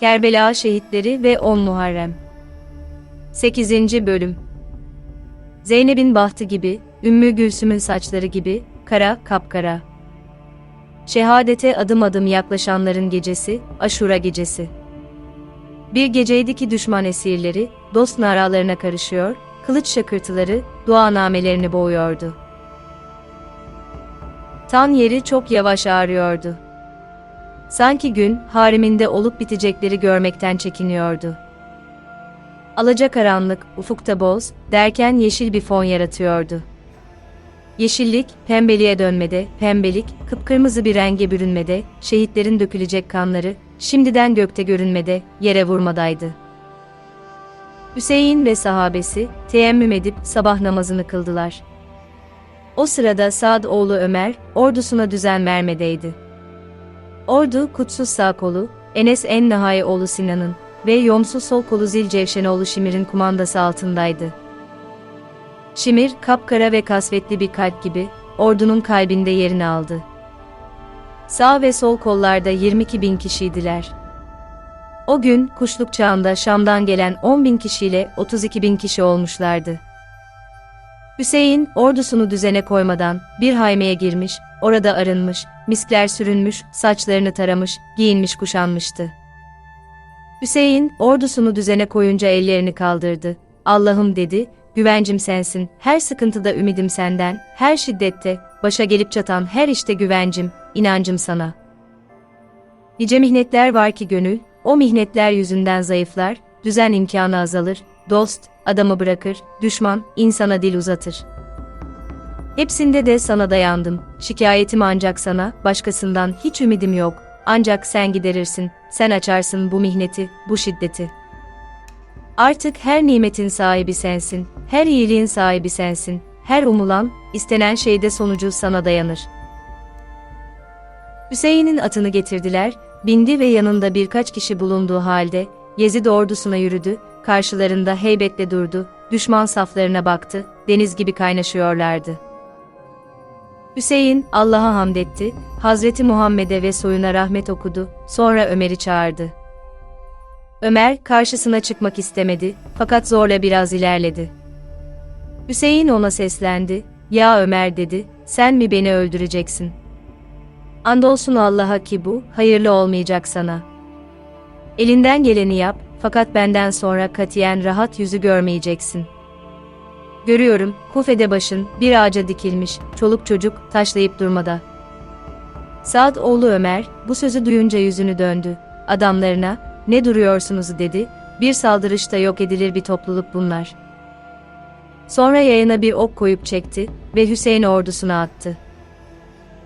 Kerbela Şehitleri ve 10 Muharrem 8. Bölüm Zeynep'in bahtı gibi, Ümmü Gülsüm'ün saçları gibi, kara kapkara. Şehadete adım adım yaklaşanların gecesi, Aşura gecesi. Bir geceydi ki düşman esirleri, dost naralarına karışıyor, kılıç şakırtıları, duanamelerini boğuyordu. Tan yeri çok yavaş ağrıyordu. Sanki gün, hariminde olup bitecekleri görmekten çekiniyordu. Alacakaranlık, ufukta boz, derken yeşil bir fon yaratıyordu. Yeşillik, pembeliğe dönmede, pembelik, kıpkırmızı bir renge bürünmede, şehitlerin dökülecek kanları, şimdiden gökte görünmede, yere vurmadaydı. Hüseyin ve sahabesi, teyemmüm edip sabah namazını kıldılar. O sırada Saad oğlu Ömer, ordusuna düzen vermedeydi. Ordu, kutsuz sağ kolu, Enes en Nahai oğlu Sinan'ın ve yomsuz sol kolu Zilcevşenoğlu Şimir'in kumandası altındaydı. Şimir, kapkara ve kasvetli bir kalp gibi, ordunun kalbinde yerini aldı. Sağ ve sol kollarda 22 bin kişiydiler. O gün, kuşluk çağında Şam'dan gelen 10 bin kişiyle 32 bin kişi olmuşlardı. Hüseyin, ordusunu düzene koymadan, bir haymeye girmiş, orada arınmış, miskler sürünmüş, saçlarını taramış, giyinmiş kuşanmıştı. Hüseyin, ordusunu düzene koyunca ellerini kaldırdı. Allah'ım dedi, güvencim sensin, her sıkıntıda ümidim senden, her şiddette, başa gelip çatan her işte güvencim, inancım sana. Nice mihnetler var ki gönül, o mihnetler yüzünden zayıflar, düzen imkanı azalır, dost, adamı bırakır, düşman, insana dil uzatır. Hepsinde de sana dayandım, şikayetim ancak sana, başkasından hiç ümidim yok, ancak sen giderirsin, sen açarsın bu mihneti, bu şiddeti. Artık her nimetin sahibi sensin, her iyiliğin sahibi sensin, her umulan, istenen şeyde sonucu sana dayanır. Hüseyin'in atını getirdiler, bindi ve yanında birkaç kişi bulunduğu halde, Yezid ordusuna yürüdü, karşılarında heybetle durdu, düşman saflarına baktı, deniz gibi kaynaşıyorlardı. Hüseyin, Allah'a hamd etti, Hazreti Muhammed'e ve soyuna rahmet okudu, sonra Ömer'i çağırdı. Ömer, karşısına çıkmak istemedi, fakat zorla biraz ilerledi. Hüseyin ona seslendi, ya Ömer dedi, sen mi beni öldüreceksin? Andolsun Allah'a ki bu, hayırlı olmayacak sana. Elinden geleni yap, fakat benden sonra katiyen rahat yüzü görmeyeceksin. Görüyorum, kufede başın, bir ağaca dikilmiş, çoluk çocuk, taşlayıp durmada. Saad oğlu Ömer, bu sözü duyunca yüzünü döndü. Adamlarına, ne duruyorsunuz dedi, bir saldırışta yok edilir bir topluluk bunlar. Sonra yayına bir ok koyup çekti ve Hüseyin ordusuna attı.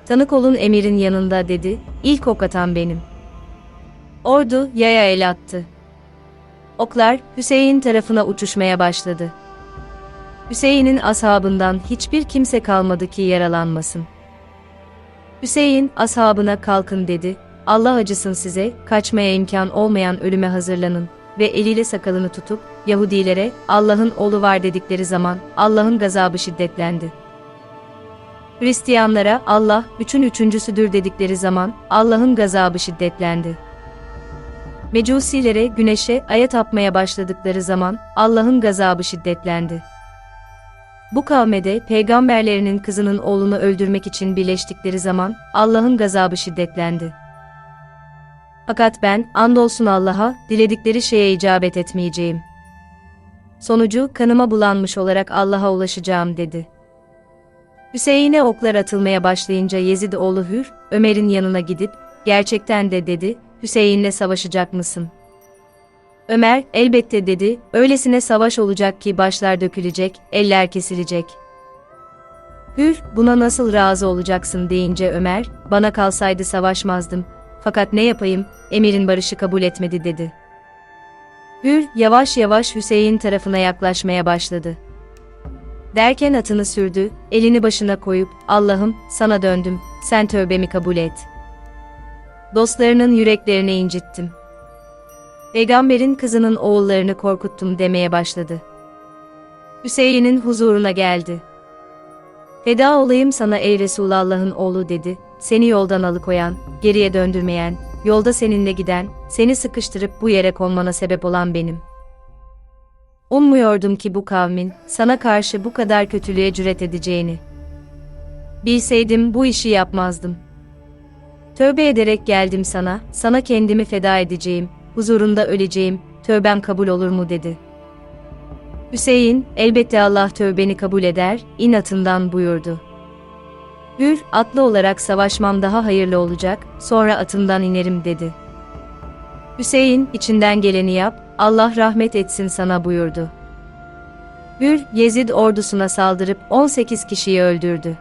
Tanık olun emirin yanında dedi, ilk ok atan benim. Ordu yaya el attı. Oklar Hüseyin tarafına uçuşmaya başladı. Hüseyin'in ashabından hiçbir kimse kalmadı ki yaralanmasın. Hüseyin ashabına kalkın dedi, Allah acısın size, kaçmaya imkan olmayan ölüme hazırlanın ve eliyle sakalını tutup Yahudilere Allah'ın oğlu var dedikleri zaman Allah'ın gazabı şiddetlendi. Hristiyanlara Allah üçün üçüncüsüdür dedikleri zaman Allah'ın gazabı şiddetlendi. Mecusilere güneşe aya tapmaya başladıkları zaman Allah'ın gazabı şiddetlendi. Bu kavmede peygamberlerinin kızının oğlunu öldürmek için birleştikleri zaman Allah'ın gazabı şiddetlendi. Fakat ben andolsun Allah'a diledikleri şeye icabet etmeyeceğim. Sonucu kanıma bulanmış olarak Allah'a ulaşacağım dedi. Hüseyin'e oklar atılmaya başlayınca Yezid oğlu Hür, Ömer'in yanına gidip, gerçekten de dedi, Hüseyin'le savaşacak mısın? Ömer, elbette dedi, öylesine savaş olacak ki başlar dökülecek, eller kesilecek. Hür, buna nasıl razı olacaksın deyince Ömer, bana kalsaydı savaşmazdım, fakat ne yapayım, emirin barışı kabul etmedi dedi. Hür, yavaş yavaş Hüseyin tarafına yaklaşmaya başladı. Derken atını sürdü, elini başına koyup, Allah'ım, sana döndüm, sen tövbemi kabul et. Dostlarının yüreklerini incittim. Peygamberin kızının oğullarını korkuttum demeye başladı. Hüseyin'in huzuruna geldi. Feda olayım sana ey Resulullah'ın oğlu dedi, seni yoldan alıkoyan, geriye döndürmeyen, yolda seninle giden, seni sıkıştırıp bu yere konmana sebep olan benim. Ummuyordum ki bu kavmin, sana karşı bu kadar kötülüğe cüret edeceğini. Bilseydim bu işi yapmazdım. Tövbe ederek geldim sana, sana kendimi feda edeceğim, huzurunda öleceğim, tövbem kabul olur mu dedi. Hüseyin, elbette Allah tövbeni kabul eder, inatından buyurdu. Hür, atlı olarak savaşmam daha hayırlı olacak, sonra atından inerim dedi. Hüseyin, içinden geleni yap, Allah rahmet etsin sana buyurdu. Hür, Yezid ordusuna saldırıp 18 kişiyi öldürdü.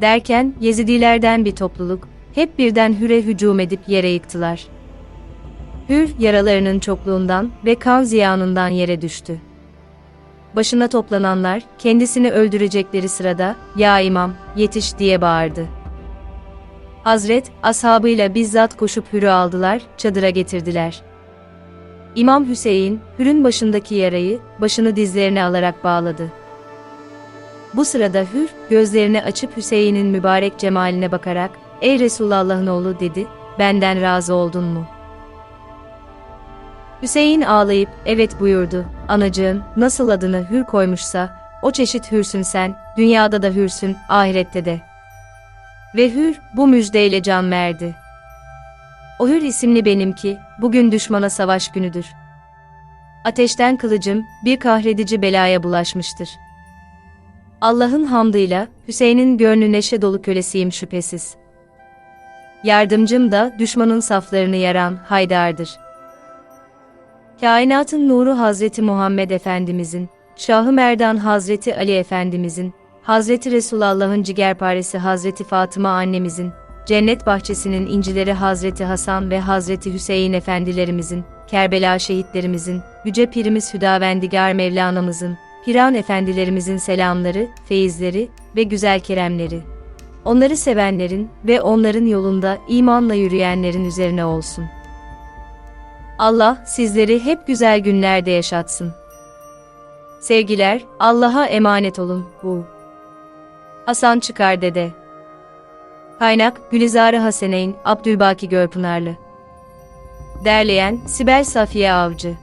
Derken, Yezidilerden bir topluluk, hep birden Hür'e hücum edip yere yıktılar. Hür, yaralarının çokluğundan ve kan ziyanından yere düştü. Başına toplananlar, kendisini öldürecekleri sırada, ''Ya imam, yetiş!'' diye bağırdı. Hazret, ashabıyla bizzat koşup Hür'ü aldılar, çadıra getirdiler. İmam Hüseyin, Hür'ün başındaki yarayı, başını dizlerine alarak bağladı. Bu sırada Hür, gözlerini açıp Hüseyin'in mübarek cemaline bakarak, ''Ey Resulullah'ın oğlu'' dedi, ''Benden razı oldun mu?'' Hüseyin ağlayıp, evet buyurdu, anacığım, nasıl adını hür koymuşsa, o çeşit hürsün sen, dünyada da hürsün, ahirette de. Ve hür, bu müjdeyle can verdi. O hür isimli benimki, bugün düşmana savaş günüdür. Ateşten kılıcım, bir kahredici belaya bulaşmıştır. Allah'ın hamdıyla, Hüseyin'in gönlü neşe dolu kölesiyim şüphesiz. Yardımcım da, düşmanın saflarını yaran Haydar'dır. Kainatın nuru Hazreti Muhammed Efendimizin, Şahı Merdan Hazreti Ali Efendimizin, Hazreti Resulullah'ın cigerparesi Hazreti Fatıma annemizin, cennet bahçesinin incileri Hazreti Hasan ve Hazreti Hüseyin efendilerimizin, Kerbela şehitlerimizin, Yüce Pirimiz Hüdavendigar Mevlana'mızın, Piran efendilerimizin selamları, feyizleri ve güzel keremleri. Onları sevenlerin ve onların yolunda imanla yürüyenlerin üzerine olsun. Allah sizleri hep güzel günlerde yaşatsın. Sevgiler, Allah'a emanet olun. Bu. Hasan Çıkar Dede Kaynak Gülizarı Haseneyn, Abdülbaki Görpınarlı Derleyen Sibel Safiye Avcı